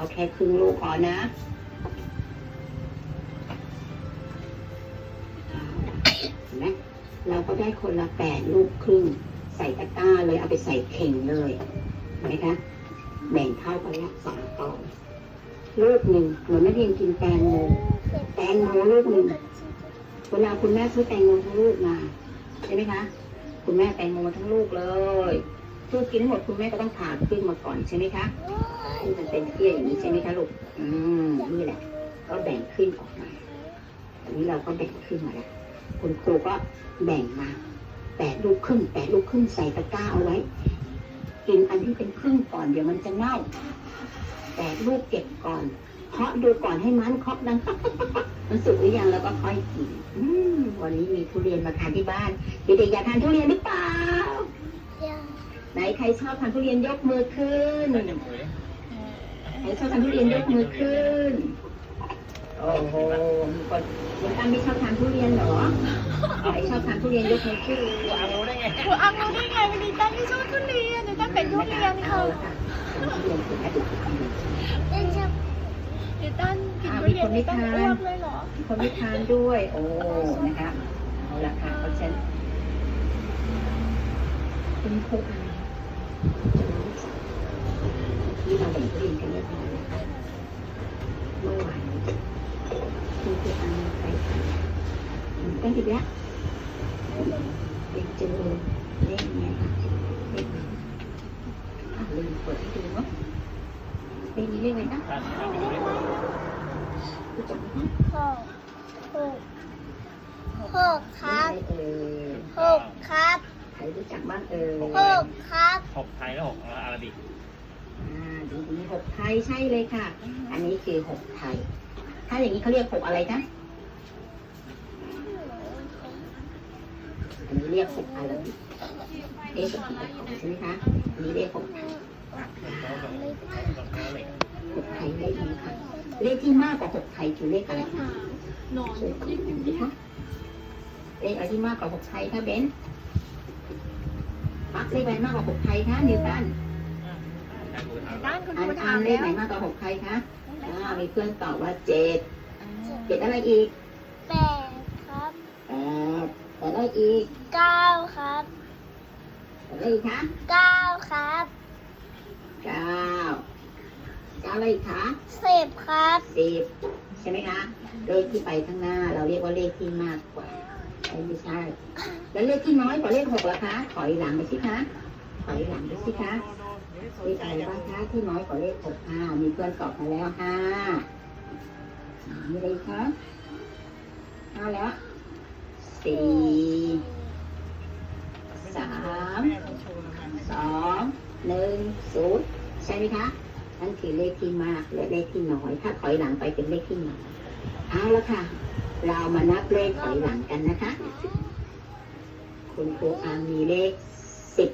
เอาแค่ครึ่งลูกพอนะเห็นไหมเราก็ได้คนละแปดลูกครึ่ง ใส่ตะกร้าเลยเอาไปใส่เข่งเลยเห็นไหมคะแบ่งเข้าไปละสองกล่องลูกหนึ่งเหมือนนักเรียนกินแตงโมแตงโมลูกหนึ่งเวลาคุณแม่ซื้อแตงโมทั้งลูกมาใช่ไหมคะ คุณแม่แตงโมทั้งลูกเลย ลูกกินหมดคุณแม่ก็ต้องผ่าครึ่งมาก่อนใช่ไหมคะที่มันเป็นเตี้ยอย่างนี้ใช่ไหมคะลูกอืมนี่แหละ ก็แบ่งครึ่งออกมาอันนี้เราก็แบ่งครึ่งมาแล้วคุณครูก็แบ่งมาแปดลูกครึ่งแปดลูกครึ่งใส่ตะกร้าเอาไว้ กินอันที่เป็นครึ่งก่อนเดี๋ยวมันจะเน่าแปดลูกเก็บก่อนเคาะดูก่อนให้มันเคาะดังมันสุกหรือยังแล้วก็ค่อยกินวันนี้มีทุเรียนมาทานที่บ้านเด็กๆอยากทานทุเรียนหรือเปล่า ไหนใครชอบทานทุเรียนยกมือขึ้นใครชอบทานทุเรียนยกมือขึ้น โอ้โหมีคนยังตั้งไม่ชอบทานทุเรียนเหรอใครชอบทานทุเรียนยกมือขึ้นเอารู้ได้ไงหนูอังรู้ได้ไงวันนี้ตั้งที่ชอบทุเรียนหนูตั้งเป็นทุเรียนค่ะเอาละค่ะทุเรียนคือแม่ดุทุเรียนหนูตั้งกินทุเรียนหนูตั้งอ้วกเลยเหรอมีคนไม่ทานด้วย โอ้นะคะเอาละค่ะเพราะฉะนั้นคุณครูอัน ที่เราแบ่งทุยนกันเรียบร้อยแล้วเมื่อวานนี้คุณครูอันไปทานตั้งกี่แล้วไปเจอเลขไงคะเลขนี้อะลืมเปิดให้ดูเนาะเลขนี้เลขอะไรนะรู้จักไหมคะหกหกหกครับหกครับ ครรู้จักบ้างเอ่ยหกครับหกไทยแล้วหกอาราบิกอ่าดีดีหกไทยใช่เลยค่ะ อันนี้คือหกไทย ถ้าอย่างนี้เขาเรียกหกอะไรคะอันนี้เรียกหกอาราบิกเลขหกใช่ไหมคะอันนี้เรียกหกไทยหกไทยเลขนี้ค่ะ เลขที่มากกว่าหกไทยคือเลขอะไรคะนอนช่วยกดหน่อยสิคะเลขอะไรที่มากกว่าหกไทยคะเบน ปักเลขอะไรมากกว่าหกไทยคะนิวตันตั้งคุณอ่าครูนถาอ่านมเลแล้ขวไหนมากกว่าหกใครคะอ่ามีเพื่อนตอบว่าเจ็ดเจ็ดอะไรอีกแปดครับแปดแปดอะไรอีกเก้าครับแปดอะไรอีกคะเก้าครับเก้าเก้าอะไรอีกคะ สิบครับ สิบใช่ไหมคะเลขที่ไปข้างหน้าเราเรียกว่าเลขที่มากกว่าเอ้ย ไม่ใช่ แล้วเลขที่น้อยกว่าเลขหกล่ะคะ ถอยหลังไปสิคะ ถอยหลังไปสิคะเลขอะไรบ้างคะที่น้อยกว่าเลขหกห้ามีเพื่อนตอบมาแล้วห้ามีอะไรอีกคะห้าแล้วสี่สามสองหนึ่งศูนย์ใช่ไหมคะนั่นคือเลขที่มากและเลขที่น้อย ถ้าถอยหลังไปเป็นเลขที่น้อยเอาละค่ะ เรามานับเลขถอยหลังกันนะคะ คุณครูอามีเลขสิบ